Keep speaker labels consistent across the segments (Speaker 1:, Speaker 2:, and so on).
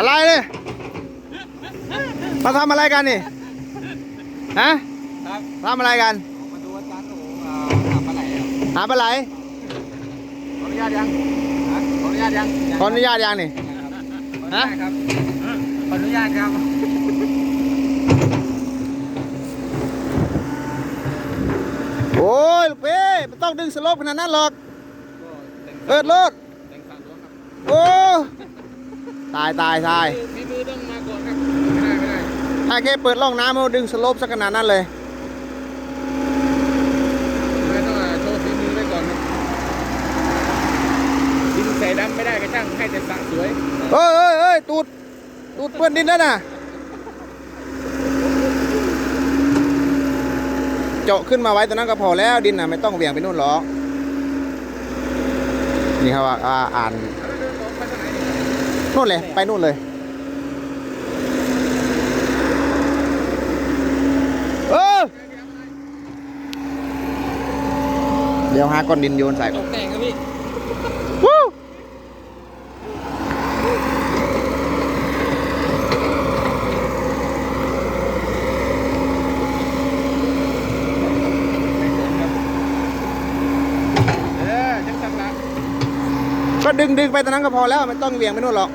Speaker 1: อะไรเนี่ยมาทำอะไรกันนี่ฮะ
Speaker 2: ครับ
Speaker 1: ทำอะไรกัน
Speaker 2: มาดูอาจารย์โอ้โหทำอะไรอะ
Speaker 1: หาปลาไหล
Speaker 2: ขออนุญาตยังฮะขออนุญาตยัง
Speaker 1: ขออนุญาตยังนี่
Speaker 2: ฮะครับขออนุญาตครับ
Speaker 1: โอ้ยลูกเป้ไม่ต้องดึงสโลปขนาดนั้นหรอกเปิดรถ
Speaker 2: แต่งสามรถครับ
Speaker 1: โอ้ ตายตายตาย
Speaker 2: ฝีมือต้องมาก่อนครับไม่ได้ไม่ได้
Speaker 1: ถ้าแค่เปิดร่องน้ำมันดึงสโลปสักขนาดนั้นเลย
Speaker 2: ไม่ต้องอะโชว์ฝีมือไว้ก่อนครับดินใส่ดำไม่ได้ก็ช่างให้แต่สระสวย
Speaker 1: เฮ้ยเฮ้ยเฮ้ยตูดตูดเปื้อนดินแล้วนะเจาะขึ้นมาไว้ตรงนั้นก็พอแล้วดินน่ะไม่ต้องเหวี่ยงไปนู่นหรอกนี่ครับว่าอ่าอ่าน
Speaker 2: นู่น
Speaker 1: เลย ไปนู่นเลยเออเดี๋ยวหาก้อนดินโยนใส่
Speaker 2: ต
Speaker 1: ก่อน
Speaker 2: กแต่งครับพี่
Speaker 1: วู้
Speaker 2: เออจังสักละ
Speaker 1: ก็ดึงดึงไปตรงนั้นก็พอแล้วไม่ต้องเหวี่ยงไปนู่นหรอก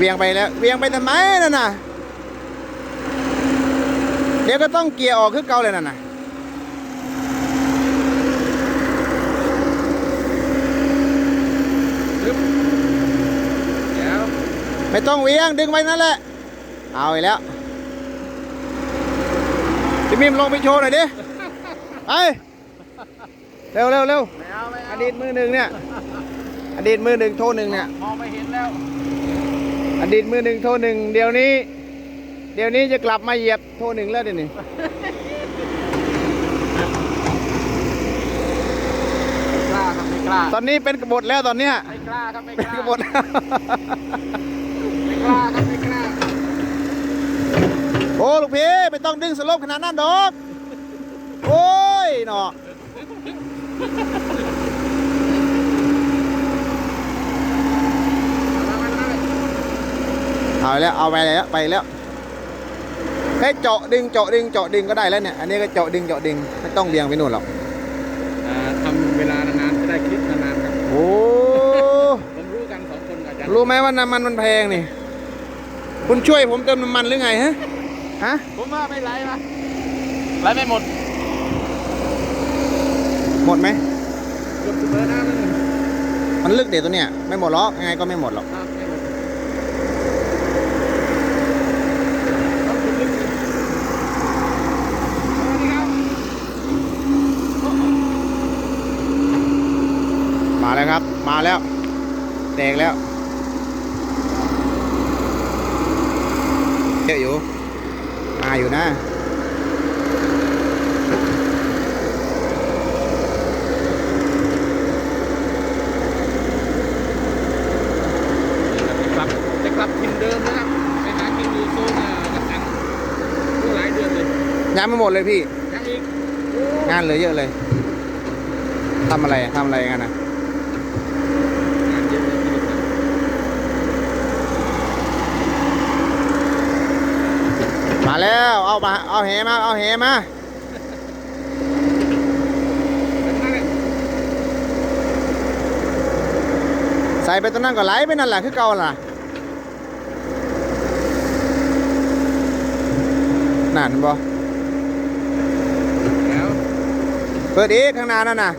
Speaker 1: เหวี่ยงไปแล้วเหวี่ยงไปทำไมนั่นน่ะ เดี๋ยวก็ต้องเกียร์ออกคือเก่าเลยนั่นน่ะ
Speaker 2: ปึ๊บเดี๋ยว
Speaker 1: ไม่ต้องเหวี่ยงดึงไปนั่นแหละ เอาอีกแล้วพี่มิมลงไปโชว์หน่อยดิไปเร็วเร็วเร็ว
Speaker 2: ไม่เอาไม่
Speaker 1: อ
Speaker 2: เอา
Speaker 1: ดีตมือหนึ่งเนี่ย อดีตมือหนึ่งโทรหนึ่งเนี่ย
Speaker 2: มองไม่เห็นแล้ว
Speaker 1: อดีตมือหนึ่งโทรหนึ่งเดี๋ยวนี้ เดี๋ยวนี้จะกลับมาเหยียบโทรหนึ่งแล้วเดี๋ยวนี้
Speaker 2: กล้าครับไม่กล้า
Speaker 1: ตอนนี้เป็นกบฏแล้วตอนเนี้ย
Speaker 2: ไม่กล้าครับไม่
Speaker 1: เป็น
Speaker 2: กล้าก
Speaker 1: บฏแล้ว
Speaker 2: ไม่กล้าครับไม่กล้า
Speaker 1: โอ้ลูกพี่ไม่ต้องดึงสลบขนาดนั้นดอก โอ้ยเนาะ เอาแล้วเอาไปแล้วไปแล้วแค่เจาะดึงเจาะดึงเจาะดึงก็ได้แล้วเนี่ยอันนี้ก็เจาะดึงเจาะดึงไม่ต้องเรียงไปนู่นหรอก
Speaker 2: อ่าทำเวลานานๆจะได้คลิปนานๆครับ
Speaker 1: โอ้
Speaker 2: ผมรู้กันสองคนกับอาจารย์
Speaker 1: รู้ไหมว่าน้ำมันมันแพงนี่ คุณช่วยผมเติมน้ำมันหรือไงฮะฮะ
Speaker 2: ผมว่าไม่ไหลมาไหลไม่หมด
Speaker 1: หมดไหม
Speaker 2: เกือบเสมอหน้ามัน
Speaker 1: มันลึกเดี๋ยวตัวเนี้ยไม่หมดหรอกยังไงก็ไม่หมดหรอก
Speaker 2: ครับไม่หมดต้องขุดลึกอีกสวัสดีครับ
Speaker 1: มา แล้วครับ มาแล้ว แตกแล้วเยอะอยู่ มาอยู่นะ
Speaker 2: จะกลับจะกลับถิ่นเดิมนะครับไปหากินอยู่โซนอ่ากัสันก็หลายเดือนเลย
Speaker 1: ยังไม่หมดเลยพี่
Speaker 2: ยังอีก
Speaker 1: งานเหลือเยอะเลย ทำอะไรทำอะไรกันนะ
Speaker 2: งานเยอะเลยที่กัสสัน
Speaker 1: มาแล้ว เอามาเอาเหมา เอาเหมาใส่ไปตรงนั้นก็ไหลไปนั่นแหละคือเก่าล่ะนั่นบ่เปิดอีกข้างหน้านั่นน่ะ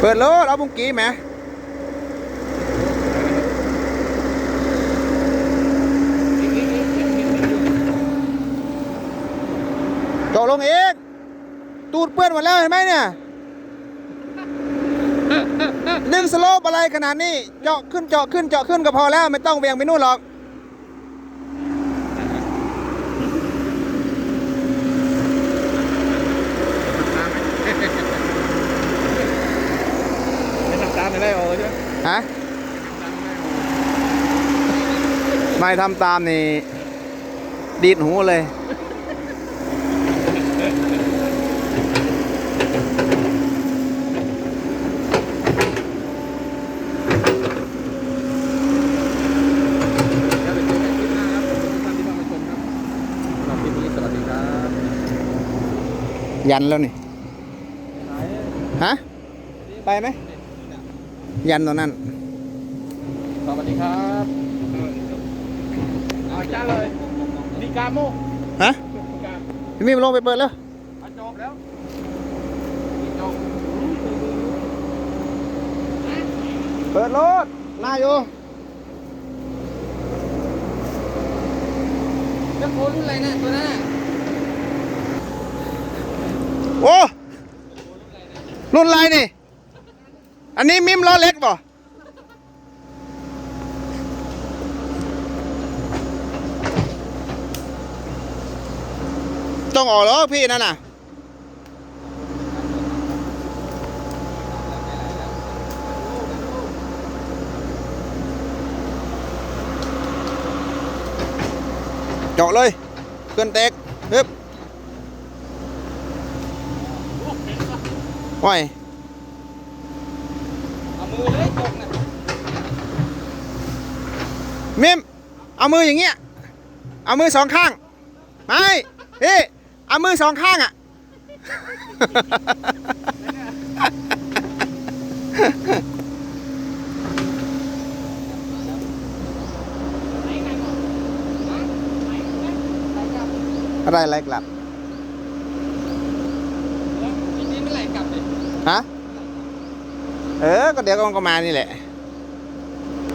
Speaker 1: เปิดโลดเอาบุ้งกี้ไหม
Speaker 2: อีกอีกอีกยังเห็นมันอยู่
Speaker 1: เจาะลงอีก ตูดเปื้อนหมดแล้วเห็นไหมเนี่ยดึงสโลปอะไรขนาดนี้ เจาะขึ้นเจาะขึ้นเจาะขึ้นก็พอแล้ว ไม่ต้องเบี่ยงไปนู่นหรอก
Speaker 2: ไม่ทำตามไม่ได้ออกใช่ไหม
Speaker 1: ฮะ ไม่ทำตามนี่ดีดหูเลย ยันแล้วนี่ฮะไปไหมยันตรงนั้น
Speaker 2: สวัสดีครับเอาจ้าเลยดีกาโม
Speaker 1: ฮะ
Speaker 2: ดีกา
Speaker 1: พี่มิมลงไปเปิดแล้ว
Speaker 2: เอาจบแล้วจบ
Speaker 1: เปิดรถมาอยู่
Speaker 2: จะโคนรุ่นอะไรนะตัวนั้นน่ะ
Speaker 1: โอ้รุ่นไรนี่ อันนี้มิมล้อเล็กป่ต้องออกแล้วพี่นั่นน่ะ เจาะเลยเคลื่อนเตกฮึบ ว้ย
Speaker 2: เอามือเลยตกน่ะ
Speaker 1: มิมเอามืออย่างเงี้ย เอามือสองข้าง ไม่พี่เอามือสองข้างอะ อะไรอะไรกลับ
Speaker 2: จริงๆไม่ไหลกลับเลย
Speaker 1: ฮะ เออ ก็เดี๋ยวก็มันก็มานี่แหละ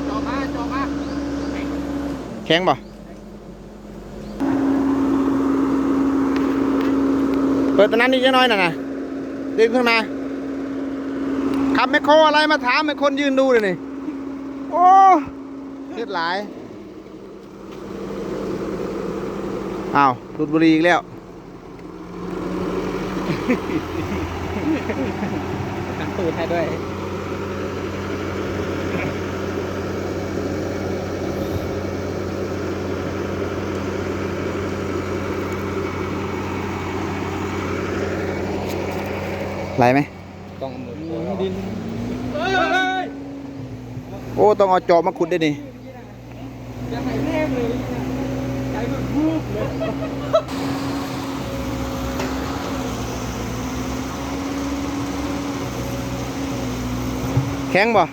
Speaker 2: จอมาจอมา
Speaker 1: แข็งบ่เปิดตอนนั้นนี่จะน้อยหน่อยนะดึงขึ้นมาขับแมคโครอะไรมาถามให้คนยืนดูเลยนี่ โอ้เลือดหลายอ้าวดูดบุหรีอีกแล้ว
Speaker 2: ตั้งตูดให้ด้วย
Speaker 1: ไหลไหม
Speaker 2: ต้องเอามือดินเฮ้ย
Speaker 1: โอ้ ต้องเอาจอบมาขุดด้วยนี่
Speaker 2: ยังไงแน่เลยใจมันพูบเลย
Speaker 1: แข็งบ่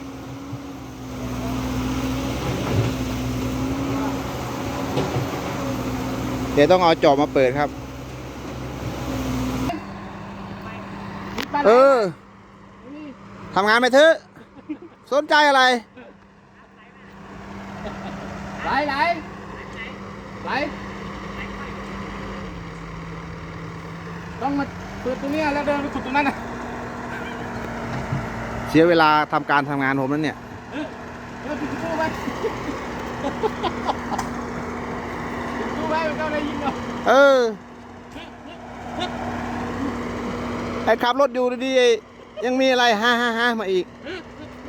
Speaker 1: เดี๋ยวต้องเอาจอบมาเปิดครับ เออทำงานไปเถอะ สนใจอะไร
Speaker 2: ไหลไหลไหลต้องมาเปิดตรงนี้แล้วเดินไปขุดตรงนั้นนะ
Speaker 1: เสียเวลาทำการทำงานผมนั่นเนี่ย
Speaker 2: เดินปิดประตูไปปิดประตูไปมันก็ได้ยินเนาะ
Speaker 1: เออไอ้ขับรถอยู่ดีๆยังมีอะไรฮ่าฮ่าฮ่ามาอีก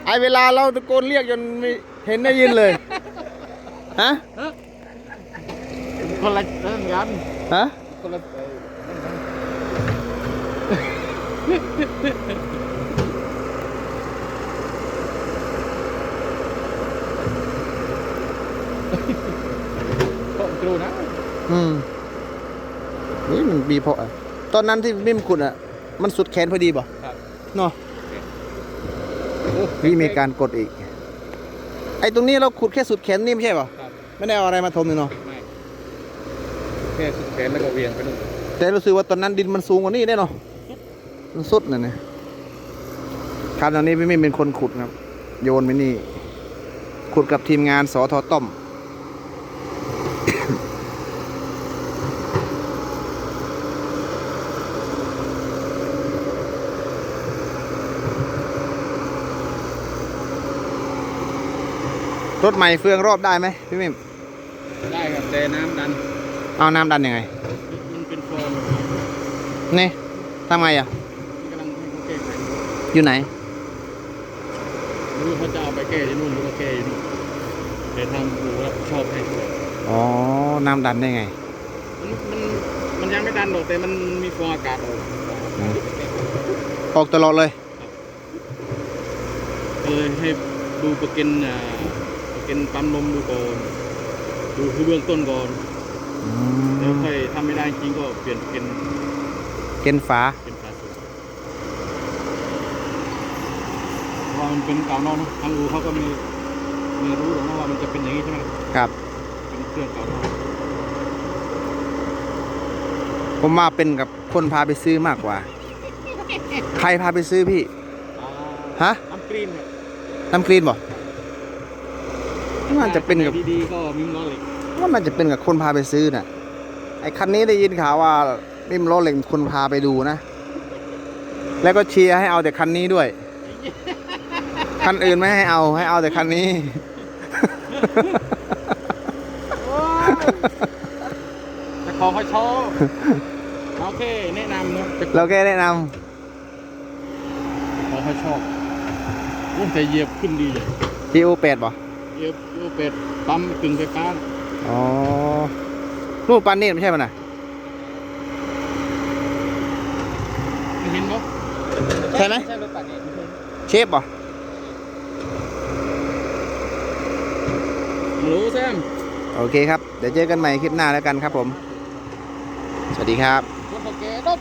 Speaker 1: ไอ้เวลาเราตะโกนเรียกจนไม่เห็นได้ยินเลย ฮะ
Speaker 2: คนละเรื่องกัน
Speaker 1: ฮะ
Speaker 2: คนละ รูนะ
Speaker 1: อืมนี่มันบีเพราะอะตอนนั้นที่มิมขุดอะ มันสุดแขนพอดีป่ะ
Speaker 2: ครับ
Speaker 1: เนาะพี่มีการกดอีก ไอ้ตรงนี้เราขุดแค่สุดแขนนี่ไม่ใช่ป่ะ
Speaker 2: ครับ
Speaker 1: ไม่ได้เอาอะไรมาทมเลยเนาะ
Speaker 2: ไม่แค่สุดแขนแล้วก็เวียงไปนู่น
Speaker 1: แต่รู้สึกว่าตอนนั้นดินมันสูงกว่านี้แน่เนาะมันสุดน่ะเนี่ยครับตอนนี้พี่มิมเป็นคนขุดครับ โยนไปนี่ ขุดกับทีมงานสอทอต้อม รถใหม่เฟืองรอบได้ไหมพี่มิม
Speaker 2: ได้ครับแต่น้ำดัน
Speaker 1: เอาน้ำดันยังไง
Speaker 2: มันเป็นฟอร์ม
Speaker 1: นี่ทำไงอะ
Speaker 2: ที่กำลังให้เขาแก้ไข
Speaker 1: อยู่ไหน
Speaker 2: ไม่รู้เขาจะเอาไปแก้ที่นู่นหรือว่าแก้ที่นี่แต่ทางกูรับผิดชอบให้ด้วย
Speaker 1: อ๋อน้ำดันได้ไง
Speaker 2: มันมันมันยังไม่ดันหรอกแต่มันมีฟองอากาศออก
Speaker 1: ออกตลอดเลย
Speaker 2: ก็เลยให้ดูโปรแกรมอ่า โปรแกรมปั๊มลมดูก่อนดูคือเบื้องต้นก่อนแล้วค่อยทำไม่ได้จริงก็เปลี่ยนโปรแกรม
Speaker 1: โอเคเห็นฝา
Speaker 2: เป็นฝาสูงเพราะว่ามันเป็นเก่านอกเนอะทางอูเขาก็มีมีรู้หรอกนะว่ามันจะเป็นอย่างนี้ใช่ไหม
Speaker 1: ครับ
Speaker 2: เป็นเครื่องเก่านอก
Speaker 1: ผมมาเป็นกับคนพาไปซื้อมากกว่า ใครพาไปซื้อพี่ฮะ
Speaker 2: น้ำกรีนเนี่ย
Speaker 1: น้ำกรีนบ่ มันจะเป็นกับ
Speaker 2: ดีๆก็มิมล้อเหล็ก
Speaker 1: ว่ามันจะเป็นกับคนพาไปซื้อน่ะ ไอ้คันนี้ได้ยินข่าวว่าริมรถเหล็กคนพาไปดูนะ แล้วก็เชียร์ให้เอาแต่คันนี้ด้วย คันอื่นไม่ให้เอาให้เอาแต่คันนี้
Speaker 2: แต่ของเขาชอบโอเคแนะนำนะแต่
Speaker 1: เราแค่แนะน
Speaker 2: ของเขาชอบรุ่นแต่เหยียบขึ้นดีเลยำ
Speaker 1: GO 8บ่
Speaker 2: เหยียบเหยียบเป็ดปั๊มกึ่งไฟฟ้า
Speaker 1: อ๋อลูกปันนี่ไม่ใช่ป่ะน่ะ
Speaker 2: ไม่เห็นปะ
Speaker 1: ใช่ไหม
Speaker 2: ใช่รถปัดเอง
Speaker 1: เชฟบ่
Speaker 2: ฮัลโหลแซม
Speaker 1: โอเคครับ เดี๋ยวเจอกันใหม่คลิปหน้าแล้วกันครับผม สวัสดีครับ